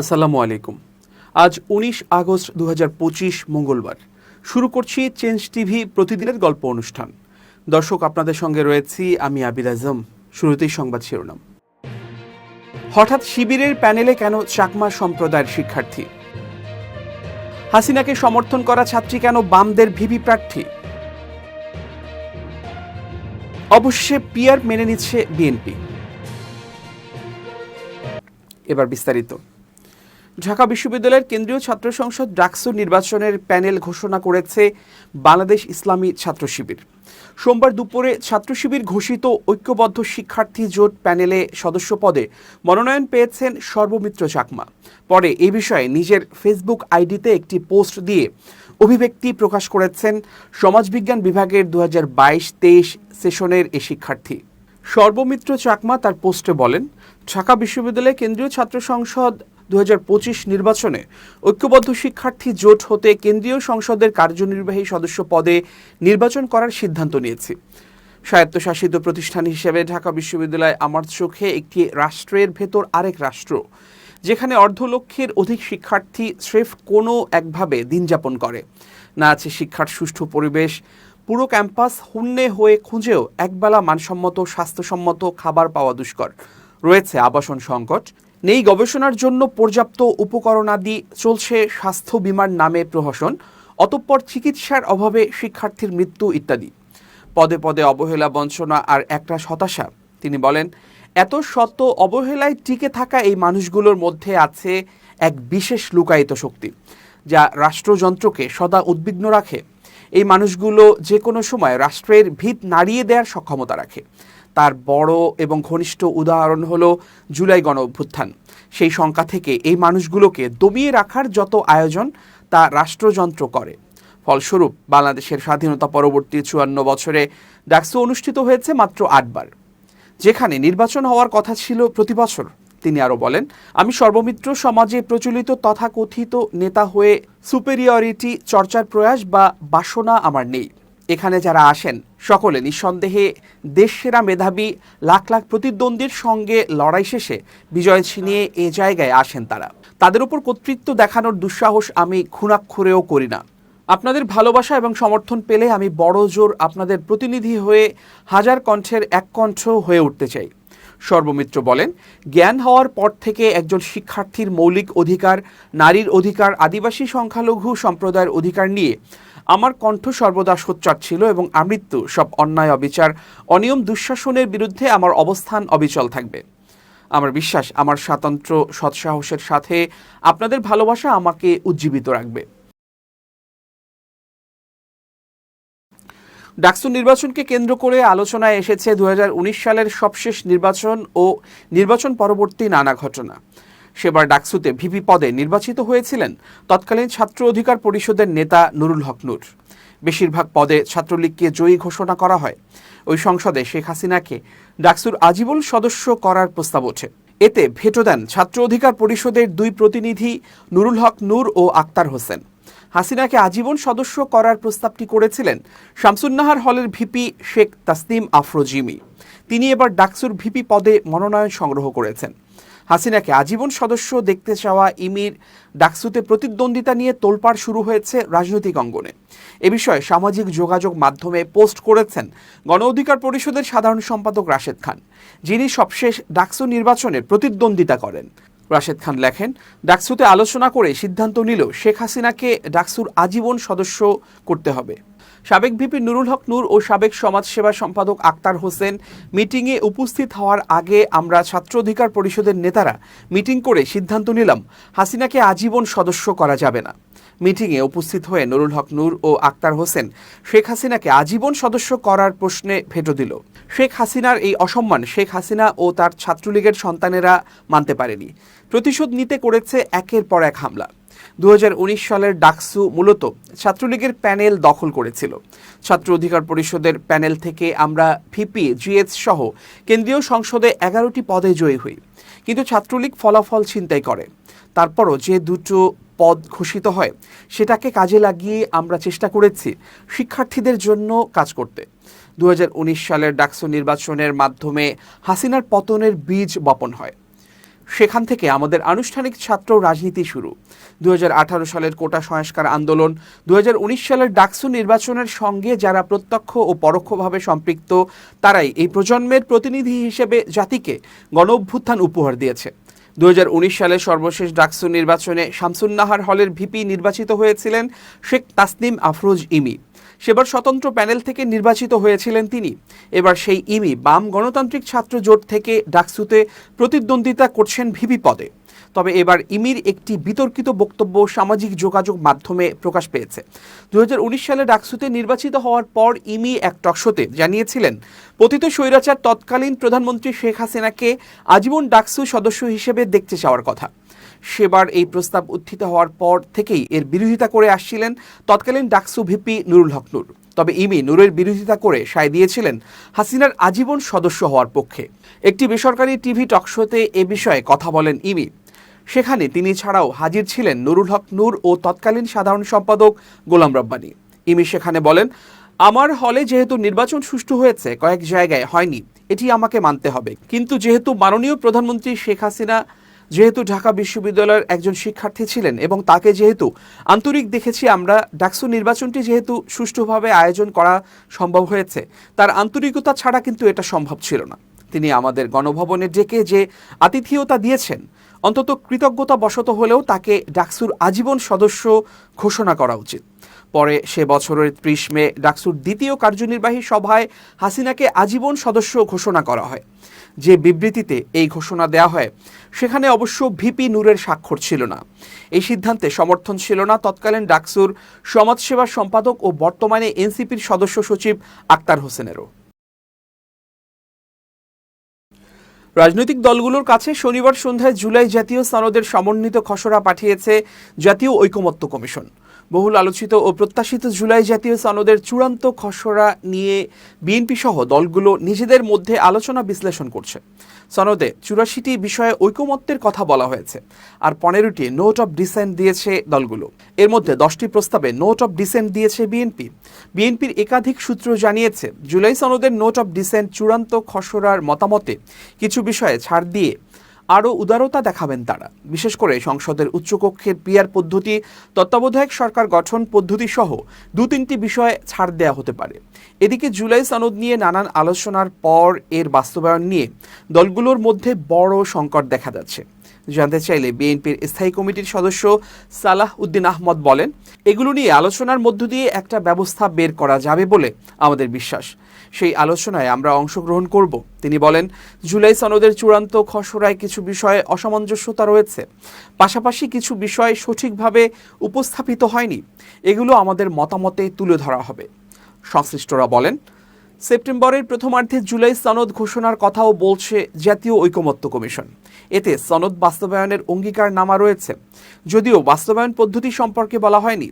আসসালামু আলাইকুম। আজ উনিশ আগস্ট দুহাজার পঁচিশ মঙ্গলবার। শুরু করছি চেঞ্জ টিভি প্রতিদিনের গল্প অনুষ্ঠান। দর্শক, আপনাদের সঙ্গে রয়েছি আমি আবির আজম। শুরুতেই সংবাদ শিরোনাম। হঠাৎ শিবিরের প্যানেলে কেন চাকমা সম্প্রদায়ের শিক্ষার্থী? হাসিনাকে সমর্থন করা ছাত্রী কেন বামদের ভিভি প্রার্থী? অবশ্যই পিয়ার মেনে নিচ্ছে বিএনপি। এবার বিস্তারিত। ঢাকা বিশ্ববিদ্যালয়ের কেন্দ্রীয় ছাত্র সংসদ ডাকসু নির্বাচনের প্যানেল ঘোষণা করেছে বাংলাদেশ ইসলামী ছাত্র শিবির। সোমবার দুপুরে ছাত্র শিবির ঘোষিত ঐক্যবদ্ধ শিক্ষার্থী জোট প্যানেলে সদস্য পদে মনোনয়ন পেয়েছেন সর্বমিত্র চাকমা। পরে এ বিষয়ে নিজের ফেসবুক আইডিতে একটি পোস্ট দিয়ে অভিব্যক্তি প্রকাশ করেছেন সমাজবিজ্ঞান বিভাগের দু হাজার বাইশ তেইশ সেশনের এ শিক্ষার্থী। সর্বমিত্র চাকমা তার পোস্টে বলেন, ঢাকা বিশ্ববিদ্যালয়ে কেন্দ্রীয় ছাত্র সংসদ দু হাজার পঁচিশ নির্বাচনে ঐক্যবদ্ধ শিক্ষার্থী জোট হতে কেন্দ্রীয় সংসদের কার্যনির্বাহী সদস্য পদে নির্বাচন করার সিদ্ধান্ত নিয়েছি। স্বায়ত্তশাসিত প্রতিষ্ঠান হিসেবে ঢাকা বিশ্ববিদ্যালয় আমার চোখে একটি রাষ্ট্রের ভেতর আরেক রাষ্ট্র, যেখানে অর্ধলক্ষের অধিক শিক্ষার্থী স্রেফ কোনো একভাবে দিন যাপন করে। না আছে শিক্ষার সুষ্ঠু পরিবেশ, পুরো ক্যাম্পাস হুন্নে হয়ে খুঁজেও একবেলা মানসম্মত, স্বাস্থ্যসম্মত খাবার পাওয়া দুষ্কর। রয়েছে আবাসন সংকট নেই গবেষণার জন্য পর্যাপ্ত উপকরণাদি চলছে স্বাস্থ্য বিমার নামে প্রহসন, অতঃপর চিকিৎসার অভাবে শিক্ষার্থীর মৃত্যু ইত্যাদি। পদে পদে অবহেলা, বঞ্চনা আর একটা হতাশা। তিনি বলেন, এত শত অবহেলায় টিকে থাকা এই মানুষগুলোর মধ্যে আছে এক বিশেষ লুকায়িত শক্তি, যা রাষ্ট্রযন্ত্রকে সদা উদ্বিগ্ন রাখে। এই মানুষগুলো যে কোনো সময় রাষ্ট্রের ভিত নাড়িয়ে দেওয়ার সক্ষমতা রাখে। তার বড় এবং ঘনিষ্ঠ উদাহরণ হলো জুলাই গণ অভ্যুত্থান। সেই সংখ্যা থেকে এই মানুষগুলোকে দমিয়ে রাখার যত আয়োজন তা রাষ্ট্রযন্ত্র করে। ফলস্বরূপ বাংলাদেশের স্বাধীনতা পরবর্তী চুয়ান্ন বছরে ডাকসু অনুষ্ঠিত হয়েছে মাত্র আটবার। যেখানে নির্বাচন হওয়ার কথা ছিল প্রতি বছর, তিনি আরও বলেন, আমি সর্বমিত্র সমাজে প্রচলিত তথাকথিত নেতা হয়ে সুপেরিয়রিটি, চর্চার প্রয়াস বা বাসনা আমার নেই। এখানে যারা আসেন, সকলে নিঃসন্দেহে দেশসেরা মেধাবী, লাখ লাখ প্রতিদ্বন্দ্বীর সঙ্গে লড়াই শেষে বিজয় ছিনিয়ে এ জায়গায় আসেন তারা। তাদের উপর কর্তৃত্ব দেখানোর দুঃসাহস আমি খুনাক্ষরেও করি না। আপনাদের ভালোবাসা এবং সমর্থন পেলে আমি বড় জোর আপনাদের প্রতিনিধি হয়ে হাজার কণ্ঠের এক কণ্ঠ হয়ে উঠতে চাই। সর্বমিত্র বলেন, জ্ঞান হওয়ার পর থেকে একজন শিক্ষার্থীর মৌলিক অধিকার, নারীর অধিকার, আদিবাসী সংখ্যালঘু সম্প্রদায়ের অধিকার নিয়ে আমার কণ্ঠ সর্বদা সোচ্চার ছিল এবং আমৃত্যু সব অন্যায়, অবিচার, অনিয়ম, দুঃশাসনের বিরুদ্ধে আমার অবস্থান অবিচল থাকবে। আমার বিশ্বাস, আমার স্বাতন্ত্র সৎসাহসের সাথে আপনাদের ভালোবাসা আমাকে উজ্জীবিত রাখবে। ডাকসু নির্বাচনকে কেন্দ্র করে আলোচনায় এসেছে দুই হাজার উনিশ সালের সবশেষ নির্বাচন ও নির্বাচন পরবর্তী নানা ঘটনা। সেবার ডাকসুতে ভিপি পদে নির্বাচিত হয়েছিলেন তৎকালীন ছাত্র অধিকার পরিষদের নেতা নুরুল হক নূর। বেশিরভাগ পদে ছাত্রলীগকে জয়ী ঘোষণা করা হয়। ওই সংসদে শেখ হাসিনাকে ডাকসুর আজীবন সদস্য করার প্রস্তাব ওঠে। এতে ভেটো দেন ছাত্র অধিকার পরিষদের দুই প্রতিনিধি নুরুল হক নূর ও আক্তার হোসেন। হাসিনাকে আজীবন সদস্য করার প্রস্তাবটি করেছিলেন শামসুন্নাহার হলের ভিপি শেখ তাসনিম আফরোজিমি। তিনি এবার ডাকসুর ভিপি পদে মনোনয়ন সংগ্রহ করেছেন। হাসিনাকে আজীবন সদস্য দেখতে চাওয়া ইমির ডাকসুতে প্রতিদ্বন্দ্বিতা নিয়ে তোলপাড় শুরু হয়েছে রাজনৈতিক অঙ্গনে। এ বিষয়ে সামাজিক যোগাযোগ মাধ্যমে পোস্ট করেছেন গণ অধিকার পরিষদের সাধারণ সম্পাদক রাশেদ খান, যিনি সবশেষ ডাকসু নির্বাচনে প্রতিদ্বন্দ্বিতা করেন। রাশেদ খান লেখেন, ডাকসুতে আলোচনা করে সিদ্ধান্ত নিল শেখ হাসিনাকে ডাকসুর আজীবন সদস্য করতে হবে। সাবেক ভিপি নুরুল হক নূর ও সাবেক সমাজসেবা সম্পাদক আক্তার হোসেন মিটিংয়ে উপস্থিত হওয়ার আগে আমরা ছাত্র অধিকার পরিষদের নেতারা মিটিং করে সিদ্ধান্ত নিলাম, হাসিনাকে আজীবন সদস্য করা যাবে না। মিটিংয়ে উপস্থিত হয়ে নুরুল হক নূর ও আক্তার হোসেন শেখ হাসিনাকে আজীবন সদস্য করার প্রশ্নে ভেটো দিল। শেখ হাসিনার এই অসম্মান শেখ হাসিনা ও তার ছাত্রলীগের সন্তানেরা মানতে পারেনি। প্রতিশোধ নিতে করেছে একের পর এক হামলা। দু হাজার উনিশ সালের ডাকসু মূলত ছাত্রলীগের প্যানেল দখল করেছিল। ছাত্র অধিকার পরিষদের প্যানেল থেকে আমরা ভিপি, জিএস সহ কেন্দ্রীয় সংসদে এগারোটি পদে জয়ী হই। কিন্তু ছাত্রলীগ ফলাফল ছিনতাই করে। তারপরও যে দুটো পদ ঘোষিত হয়, সেটাকে কাজে লাগিয়ে আমরা চেষ্টা করেছি শিক্ষার্থীদের জন্য কাজ করতে। দু হাজার উনিশ সালের ডাকসু নির্বাচনের মাধ্যমে হাসিনার পতনের বীজ বপন হয়। সেখান থেকে আমাদের আনুষ্ঠানিক ছাত্র রাজনীতি শুরু। দুই হাজার আঠারো সালের কোটা সংস্কার আন্দোলন দুই হাজার উনিশ সালের ডাকসু নির্বাচনের সঙ্গে যারা প্রত্যক্ষ ও পরোক্ষভাবে সম্পৃক্ত, তারাই এই প্রজন্মের প্রতিনিধি হিসেবে জাতিকে গণ অভ্যুত্থান উপহার দিয়েছে। দু সালে সর্বশেষ ডাকসু নির্বাচনে শামসুন্নাহার হলের ভিপি নির্বাচিত হয়েছিলেন শেখ তাসনিম আফরোজ ইমি। সেবার স্বতন্ত্র প্যানেল থেকে নির্বাচিত হয়েছিলেন তিনি। এবার সেই ইমি বাম গণতান্ত্রিক ছাত্র জোট থেকে ডাকসুতে প্রতিদ্বন্দ্বিতা করছেন ভিপি পদে। তবে এবার ইমির একটি বিতর্কিত বক্তব্য সামাজিক যোগাযোগ মাধ্যমে প্রকাশ পেয়েছে। দুই হাজার উনিশ সালে ডাকসুতে নির্বাচিত হওয়ার পর ইমি এক টকশোতে জানিয়েছিলেন, পতিত স্বৈরাচার তৎকালীন প্রধানমন্ত্রী শেখ হাসিনাকে আজীবন ডাকসু সদস্য হিসেবে দেখতে চাওয়ার কথা। সেবার এই প্রস্তাব উত্থিত হওয়ার পর থেকেই এর বিরোধিতা করে আসছিলেন তৎকালীন ডাকসু ভিপি নুরুল হক নূর। তবে ইমি নূরের বিরোধিতা করে সায় দিয়েছিলেন হাসিনার আজীবন সদস্য হওয়ার পক্ষে। একটি বেসরকারি টিভি টকশোতে এ বিষয়ে কথা বলেন ইমি। সেখানে তিনি ছাড়াও হাজির ছিলেন নুরুল হক নূর ও তৎকালীন সাধারণ সম্পাদক গোলাম রব্বানি। ইমি সেখানে বলেন, আমার হলে যেহেতু নির্বাচন সুষ্ঠু হয়েছে, কয়েক জায়গায় হয়নি, এটি আমাকে মানতে হবে। কিন্তু যেহেতু মাননীয় প্রধানমন্ত্রী শেখ হাসিনা যেহেতু ঢাকা বিশ্ববিদ্যালয়ের একজন শিক্ষার্থী ছিলেন এবং তাকে যেহেতু আন্তরিক দেখেছি আমরা, ডাকসু নির্বাচনটি যেহেতু সুষ্ঠুভাবে আয়োজন করা সম্ভব হয়েছে, তার আন্তরিকতা ছাড়া কিন্তু এটা সম্ভব ছিল না। তিনি আমাদের গণভবনে ডেকে যে আতিথেয়তা দিয়েছেন, অন্তত কৃতজ্ঞতা বশত হলেও তাকে ডাকসুর আজীবন সদস্য ঘোষণা করা উচিত। পরে সে বছরের ত্রিশ মে ডাকসুর দ্বিতীয় কার্যনির্বাহী সভায় হাসিনাকে আজীবন সদস্য ঘোষণা করা হয়। যে বিবৃতিতে এই ঘোষণা দেওয়া হয় সেখানে অবশ্য ভিপি নূরের স্বাক্ষর ছিল না। এই সিদ্ধান্তে সমর্থন ছিল না তৎকালীন ডাকসুর সমাজসেবা সম্পাদক ও বর্তমানে এনসিপির সদস্য সচিব আক্তার হোসেনেরও। রাজনৈতিক দলগুলোর কাছে শনিবার সন্ধ্যায় জুলাই জাতীয় সনদের সমন্বিত খসড়া পাঠিয়েছে জাতীয় ঐকমত্য কমিশন। বহুল আলোচিত ও প্রত্যাশিত জুলাই জাতীয় সনদের চূড়ান্ত খসড়া নিয়ে বিএনপি সহ দলগুলো নিজেদের মধ্যে আলোচনা বিশ্লেষণ করছে। সনদে চুরাশিটি বিষয়ে ঐকমত্যের কথা বলা হয়েছে, আর পনেরোটি নোট অফ ডিসেন্ট দিয়েছে দলগুলো। এর মধ্যে দশটি প্রস্তাবে নোট অফ ডিসেন্ট দিয়েছে বিএনপি। বিএনপির একাধিক সূত্র জানিয়েছে, জুলাই সনদের নোট অফ ডিসেন্ট চূড়ান্ত খসড়ার মতামতে কিছু বিষয়ে ছাড় দিয়ে আরও উদারতা দেখাবেন তারা। বিশেষ করে সংসদের উচ্চকক্ষের পিয়ার পদ্ধতি, তত্ত্বাবধায়ক সরকার গঠন পদ্ধতি সহ দু তিনটি বিষয়ে ছাড় দেওয়া হতে পারে। এদিকে জুলাই সনদ নিয়ে নানান আলোচনার পর এর বাস্তবায়ন নিয়ে দলগুলোর মধ্যে বড় সংকট দেখা যাচ্ছে। জানতে চাইলে বিএনপির স্থায়ী কমিটির সদস্য সালাহ উদ্দিন আহমদ বলেন, এগুলো নিয়ে আলোচনার মধ্য দিয়ে একটা ব্যবস্থা বের করা যাবে বলে আমাদের বিশ্বাস। সেই আলোচনায় আমরা অংশগ্রহণ করব। তিনি বলেন, জুলাই সনদের চূড়ান্ত খসড়ায় কিছু বিষয়ে অসামঞ্জস্যতা রয়েছে। পাশাপাশি কিছু বিষয় সঠিকভাবে উপস্থাপিত হয়নি। এগুলো আমাদের মতামতে তুলে ধরা হবে। সংশ্লিষ্টরা বলেন সেপ্টেম্বরের প্রথমার্ধে জুলাই সনদ ঘোষণার কথাও বলছে জাতীয় ঐকমত্য কমিশন। এতে সনদ বাস্তবায়নের অঙ্গীকার নামা রয়েছে। যদিও বাস্তবায়ন পদ্ধতি সম্পর্কে বলা হয়নি।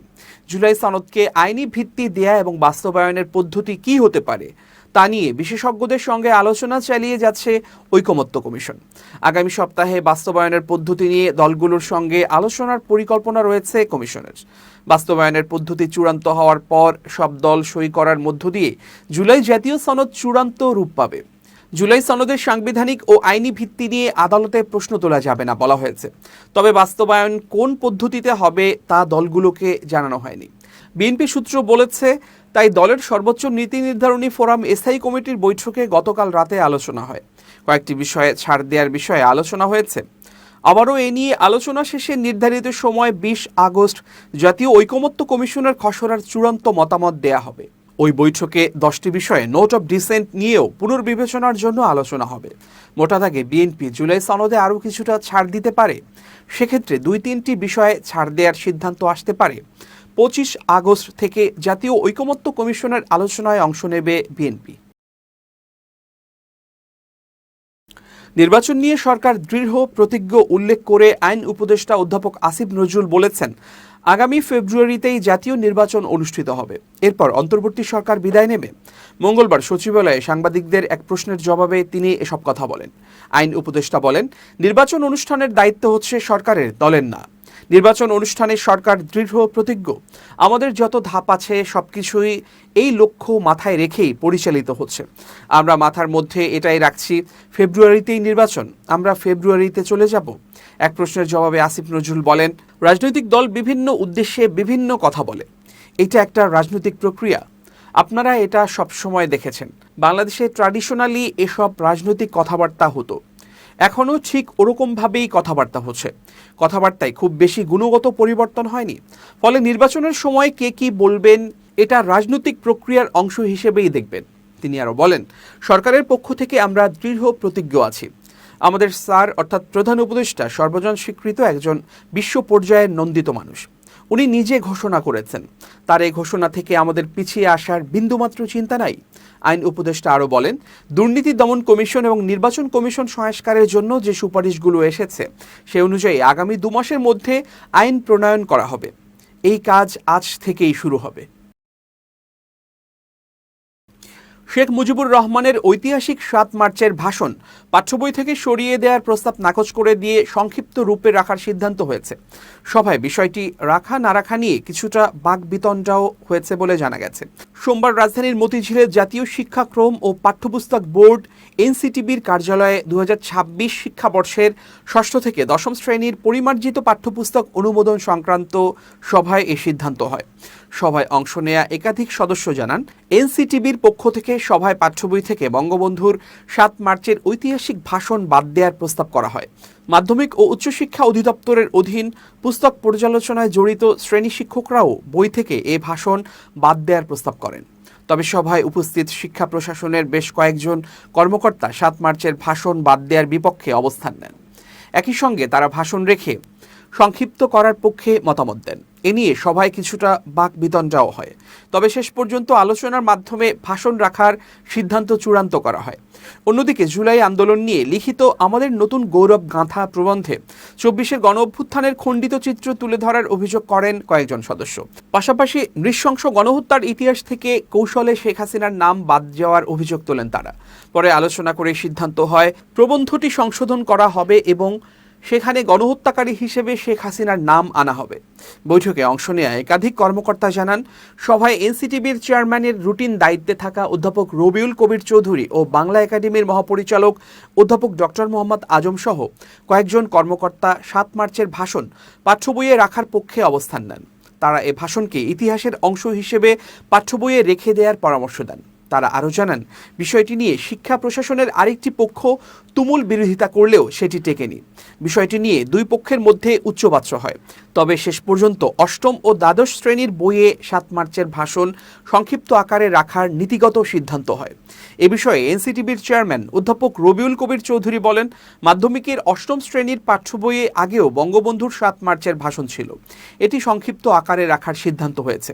জুলাই সনদকে আইনি ভিত্তি দেয়া এবং বাস্তবায়নের পদ্ধতি কি হতে পারে তা নিয়ে বিশেষজ্ঞদের সঙ্গে আলোচনা চালিয়ে যাচ্ছে ঐকমত্য কমিশন। আগামী সপ্তাহে বাস্তবায়নের পদ্ধতি নিয়ে দলগুলোর সঙ্গে আলোচনার পরিকল্পনা রয়েছে কমিশনের। বাস্তবায়নের পদ্ধতি চূড়ান্ত হওয়ার পর সব দল সই করার মধ্য দিয়ে জুলাই জাতীয় সনদ চূড়ান্ত রূপ পাবে। জুলাই সনদের সাংবিধানিক ও আইনি ভিত্তি নিয়ে আদালতে প্রশ্ন তোলা যাবে না বলা হয়েছে। তবে বাস্তবায়ন কোন পদ্ধতিতে হবে তা দলগুলোকে জানানো হয়নি। বিএনপি সূত্র বলেছে তাই দলের সর্বোচ্চ নীতি নির্ধারণী ফোরাম স্থায়ী কমিটির বৈঠকে গতকাল রাতে আলোচনা হয়। কয়েকটি বিষয়ে ছাড় দেওয়ার বিষয়ে আলোচনা হয়েছে। আবারও এ নিয়ে আলোচনা শেষে নির্ধারিত সময় বিশ আগস্ট জাতীয় ঐকমত্য কমিশনের খসড়ার চূড়ান্ত মতামত দেয়া হবে। ওই বৈঠকে দশটি বিষয়ে নোট অফ ডিসেন্ট নিয়েও পুনর্বিবেচনার জন্য আলোচনা হবে। মোটা দাগে বিএনপি জুলাই সনদে আরও কিছুটা ছাড় দিতে পারে। সেক্ষেত্রে দুই তিনটি বিষয়ে ছাড় দেওয়ার সিদ্ধান্ত আসতে পারে। পঁচিশ আগস্ট থেকে জাতীয় ঐকমত্য কমিশনের আলোচনায় অংশ নেবে বিএনপি। নির্বাচন নিয়ে সরকার দৃঢ় প্রতিজ্ঞ উল্লেখ করে আইন উপদেষ্টা অধ্যাপক আসিফ নজরুল বলেছেন, আগামী ফেব্রুয়ারিতেই জাতীয় নির্বাচন অনুষ্ঠিত হবে। এরপর অন্তর্বর্তী সরকার বিদায় নেবে। মঙ্গলবার সচিবালয়ে সাংবাদিকদের এক প্রশ্নের জবাবে তিনি এসব কথা বলেন। আইন উপদেষ্টা বলেন, নির্বাচন অনুষ্ঠানের দায়িত্ব হচ্ছে সরকারের, দলের না। নির্বাচন অনুষ্ঠানে সরকার দৃঢ় প্রতিজ্ঞ। আমাদের যত ধাপ আছে সব কিছুই এই লক্ষ্য মাথায় রেখেই পরিচালিত হচ্ছে। আমরা মাথার মধ্যে এটাই রাখছি, ফেব্রুয়ারিতেই নির্বাচন, আমরা ফেব্রুয়ারিতে চলে যাব। এক প্রশ্নের জবাবে আসিফ নজরুল বলেন, রাজনৈতিক দল বিভিন্ন উদ্দেশ্যে বিভিন্ন কথা বলে। এটা একটা রাজনৈতিক প্রক্রিয়া। আপনারা এটা সবসময় দেখেছেন। বাংলাদেশে ট্র্যাডিশনালি এসব রাজনৈতিক কথাবার্তা হতো। এখনও ঠিক ওরকমভাবেই কথাবার্তা হচ্ছে। কথাবার্তায় খুব বেশি গুণগত পরিবর্তন হয়নি। ফলে নির্বাচনের সময় কে কি বলবেন, এটা রাজনৈতিক প্রক্রিয়ার অংশ হিসেবেই দেখবেন। তিনি আরও বলেন, সরকারের পক্ষ থেকে আমরা দৃঢ় প্রতিজ্ঞ আছি। আমাদের স্যার অর্থাৎ প্রধান উপদেষ্টা সর্বজন স্বীকৃত একজন বিশ্ব পর্যায়ের নন্দিত মানুষ। উনি নিজে ঘোষণা করেছেন। তার এই ঘোষণা থেকে আমাদের পিছিয়ে আসার বিন্দুমাত্র চিন্তা নাই। আইন উপদেষ্টা আরও বলেন, দুর্নীতি দমন কমিশন এবং নির্বাচন কমিশন সংস্কারের জন্য যে সুপারিশগুলো এসেছে, সে অনুযায়ী আগামী দু মাসের মধ্যে আইন প্রণয়ন করা হবে। এই কাজ আজ থেকেই শুরু হবে। শেখ মুজিবুর রহমানের ঐতিহাসিক সাত মার্চের ভাষণ পাঠ্যবই থেকে সরিয়ে দেওয়ার প্রস্তাব নাকচ করে দিয়ে সংক্ষিপ্ত রূপে রাখার সিদ্ধান্ত হয়েছে। সভায় বিষয়টি রাখা না রাখা নিয়ে কিছুটা বাকবিতণ্ডাও হয়েছে বলে জানা গেছে। সোমবার রাজধানীর মতিঝিলের জাতীয় শিক্ষাক্রম ও পাঠ্যপুস্তক বোর্ড এনসিটিবির কার্যালয়ে দুহাজার ছাব্বিশ শিক্ষাবর্ষের ষষ্ঠ থেকে দশম শ্রেণির পরিমার্জিত পাঠ্যপুস্তক অনুমোদন সংক্রান্ত সভায় এ সিদ্ধান্ত হয়। সভায় অংশ নেয়া একাধিক সদস্য জানান, এনসিটিবির পক্ষ থেকে সভায় পাঠ্যবই থেকে বঙ্গবন্ধুর সাত মার্চের ঐতিহাসিক ভাষণ বাদ দেওয়ার প্রস্তাব করা হয়। মাধ্যমিক ও উচ্চশিক্ষা অধিদপ্তরের অধীন পুস্তক পর্যালোচনায় জড়িত শ্রেণি শিক্ষকরাও বই থেকে এ ভাষণ বাদ দেওয়ার প্রস্তাব করেন। তবে সভায় উপস্থিত শিক্ষা প্রশাসনের বেশ কয়েকজন কর্মকর্তা সাত মার্চের ভাষণ বাদ দেওয়ার বিপক্ষে অবস্থান নেন। একই সঙ্গে তারা ভাষণ রেখে সংক্ষিপ্ত করার পক্ষে মতামত দেন। এ নিয়ে সভায় কিছুটা বাক বিতণ্ডাও হয়। তবে শেষ পর্যন্ত আলোচনার মাধ্যমে ভাষণ রাখার সিদ্ধান্ত চূড়ান্ত করা হয়। অন্যদিকে জুলাই আন্দোলন নিয়ে লিখিত আমাদের নতুন গৌরব গাঁথা প্রবন্ধে চব্বিশের গণ অভ্যুত্থানের খণ্ডিত চিত্র তুলে ধরার অভিযোগ করেন কয়েকজন সদস্য। পাশাপাশি নৃশংস গণহত্যার ইতিহাস থেকে কৌশলে শেখ হাসিনার নাম বাদ যাওয়ার অভিযোগ তোলেন তারা। পরে আলোচনা করে সিদ্ধান্ত হয়, প্রবন্ধটি সংশোধন করা হবে এবং সেখানে গণহত্যাকারী হিসেবে শেখ হাসিনার নাম আনা হবে। বৈঠকে অংশ নেওয়া একাধিক কর্মকর্তা জানান, সভায় এনসিটিবির চেয়ারম্যানের রুটিন দায়িত্বে থাকা অধ্যাপক রবিউল কবির চৌধুরী ও বাংলা একাডেমির মহাপরিচালক অধ্যাপক ডক্টর মোহাম্মদ আজম সহ কয়েকজন কর্মকর্তা সাত মার্চের ভাষণ পাঠ্য বইয়ে রাখার পক্ষে অবস্থান নেন। তারা এ ভাষণকে ইতিহাসের অংশ হিসেবে পাঠ্য বইয়ে রেখে দেওয়ার পরামর্শ দেন। তারা আরও জানান, বিষয়টি নিয়ে শিক্ষা প্রশাসনের আরেকটি পক্ষ তুমুল বিরোধিতা করলেও সেটি টেকেনি। বিষয়টি নিয়ে দুই পক্ষের মধ্যে উচ্চবাচ্য হয়। তবে শেষ পর্যন্ত অষ্টম ও দ্বাদশ শ্রেণির বইয়ে সাত মার্চের ভাষণ সংক্ষিপ্ত আকারে রাখার নীতিগত সিদ্ধান্ত হয়। এ বিষয়ে এনসিটিবির চেয়ারম্যান অধ্যাপক রবিউল কবির চৌধুরী বলেন, মাধ্যমিকের অষ্টম শ্রেণির পাঠ্য বইয়ে আগেও বঙ্গবন্ধুর সাত মার্চের ভাষণ ছিল। এটি সংক্ষিপ্ত আকারে রাখার সিদ্ধান্ত হয়েছে।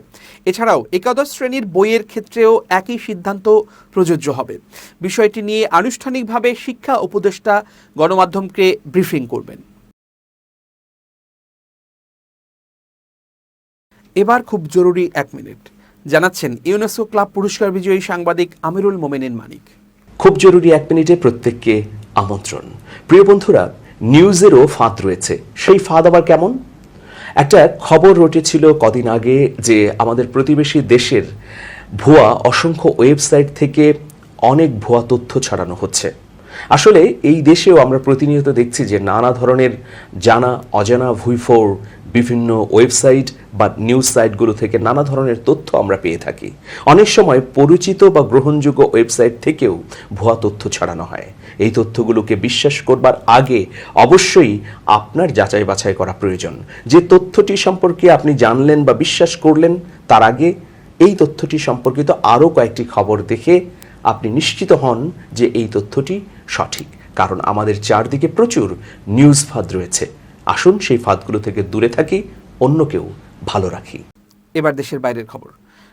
এছাড়াও একাদশ শ্রেণির বইয়ের ক্ষেত্রেও একই সিদ্ধান্ত প্রযোজ্য হবে। বিষয়টি নিয়ে আনুষ্ঠানিকভাবে শিক্ষা উপদেষ্টা গণমাধ্যমকে ব্রিফিং করবেন। এবার খুব জরুরি এক মিনিট। জানাচ্ছেন ইউনেস্কো ক্লাব পুরস্কার বিজয়ী সাংবাদিক আমিরুল মোমেনিন মানিক। খুব জরুরি এক মিনিটে প্রত্যেককে আমন্ত্রণ। প্রিয় বন্ধুরা, নিউজেরও ফাঁদ রয়েছে। সেই ফাঁদ আবার কেমন? একটা খবর রটেছিল কদিন আগে যে আমাদের প্রতিবেশী দেশের ভুয়া, অসংখ্য ওয়েবসাইট থেকে অনেক ভুয়া তথ্য ছড়ানো হচ্ছে। আসলে এই দেশেও আমরা প্রতিনিয়ত দেখছি যে নানা ধরনের জানা, অজানা, ভুইফোর, বিভিন্ন ওয়েবসাইট বা নিউজ সাইটগুলো থেকে নানা ধরনের তথ্য আমরা পেয়ে থাকি। অনেক সময় পরিচিত বা গ্রহণযোগ্য ওয়েবসাইট থেকেও ভুয়া তথ্য ছড়ানো হয়। এই তথ্যগুলোকে বিশ্বাস করবার আগে অবশ্যই আপনার যাচাই বাছাই করা প্রয়োজন। যে তথ্যটি সম্পর্কে আপনি জানলেন বা বিশ্বাস করলেন, তার আগে এই তথ্যটি সম্পর্কিত আরও কয়েকটি খবর দেখে আপনি নিশ্চিত হন যে এই তথ্যটি সঠিক। কারণ আমাদের চারদিকে প্রচুর নিউজ ফাঁদ রয়েছে। আসুন সেই ফাঁদগুলো থেকে দূরে থাকি অন্যকেও ভালো রাখি। এবার দেশের বাইরের খবর।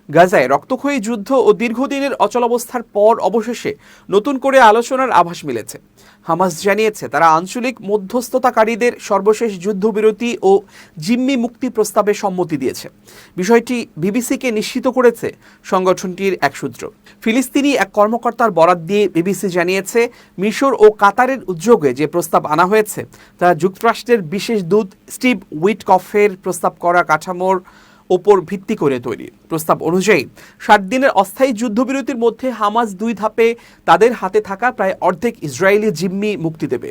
গাজায় রক্তক্ষয়ী যুদ্ধ ও দীর্ঘদিনের অচলাবস্থার পর অবশেষে নতুন করে আলোচনার আভাস মিলেছে। হামাস জানিয়েছে, তারা আঞ্চলিক মধ্যস্থতাকারীদের সর্বশেষ যুদ্ধবিরতি ও জিম্মি মুক্তি প্রস্তাবে সম্মতি দিয়েছে। বিষয়টি বিবিসিকে নিশ্চিত করেছে সংগঠনটির এক সূত্র। ফিলিস্তিনি এক কর্মকর্তার বরাত দিয়ে বিবিসি জানিয়েছে, মিশর ও কাতারের উদ্যোগে যে প্রস্তাব আনা হয়েছে, তা যুক্তরাষ্ট্রের বিশেষ দূত স্টিভ উইটকফের প্রস্তাব করা কাঠামোর ওপর ভিত্তি করে তৈরি। প্রস্তাব অনুযায়ী, ষাট দিনের অস্থায়ী যুদ্ধবিরতির মধ্যে হামাস দুই ধাপে তাদের হাতে থাকা প্রায় অর্ধেক ইসরায়েলি জিম্মি মুক্তি দেবে।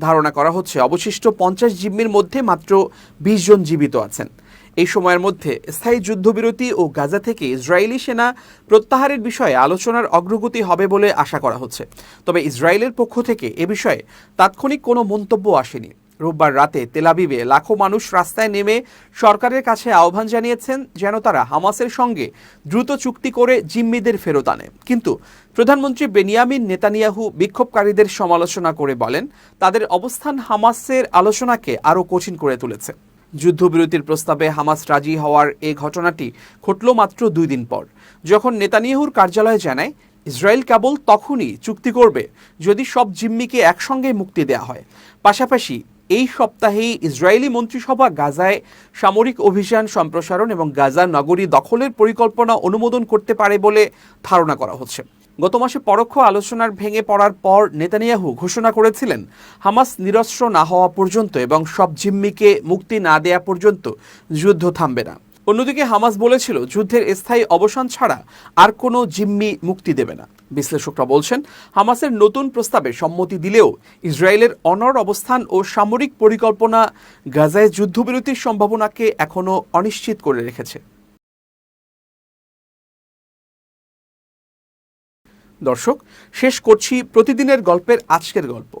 ধারণা করা হচ্ছে, অবশিষ্ট পঞ্চাশ জিম্মির মধ্যে মাত্র বিশ জন জীবিত আছেন। এই সময়ের মধ্যে স্থায়ী যুদ্ধবিরতি ও গাজা থেকে ইসরায়েলি সেনা প্রত্যাহারের বিষয়ে আলোচনার অগ্রগতি হবে বলে আশা করা হচ্ছে। তবে ইসরায়েলের পক্ষ থেকে এ বিষয়ে তাৎক্ষণিক কোনো মন্তব্য আসেনি। রোববার রাতে তেলাবিবে লাখো মানুষ রাস্তায় নেমে সরকারের কাছে আহ্বান জানিয়েছেন যেন তারা হামাসের সঙ্গে দ্রুত চুক্তি করে জিম্মিদের ফেরত আনে। কিন্তু প্রধানমন্ত্রী বেনিয়ামিন নেতানিয়াহু বিক্ষোভকারীদের সমালোচনা করে বলেন, তাদের অবস্থান হামাসের আলোচনাকে আরও কঠিন করে তুলেছে। যুদ্ধবিরতির প্রস্তাবে হামাস রাজি হওয়ার এই ঘটনাটি ঘটল মাত্র দুই দিন পর। যখন নেতানিয়াহুর কার্যালয় জানায়, ইসরায়েল কেবল তখনই চুক্তি করবে যদি সব জিম্মিকে একসঙ্গে মুক্তি দেয়া হয়। পাশাপাশি এই সপ্তাহেই ইসরায়েলি মন্ত্রিসভা গাজায় সামরিক অভিযান সম্প্রসারণ এবং গাজা নগরী দখলের পরিকল্পনা অনুমোদন করতে পারে বলে ধারণা করা হচ্ছে। গত মাসে পরোক্ষ আলোচনার ভেঙে পড়ার পর নেতানিয়াহু ঘোষণা করেছিলেন, হামাস নিরস্ত্র না হওয়া পর্যন্ত এবং সব জিম্মিকে মুক্তি না দেয়া পর্যন্ত যুদ্ধ থামবে না। অন্যদিকে হামাস বলেছিল, যুদ্ধের স্থায়ী অবসান ছাড়া আর কোনো জিম্মি মুক্তি দেবে না। বিশ্লেষকরা বলছেন, হামাসের নতুন প্রস্তাবে সম্মতি দিলেও ইসরায়েলের অনর অবস্থান ও সামরিক পরিকল্পনা গাজায় যুদ্ধবিরতির সম্ভাবনাকে এখনও অনিশ্চিত করে রেখেছে। দর্শক, শেষ করছি প্রতিদিনের গল্পের আজকের গল্প।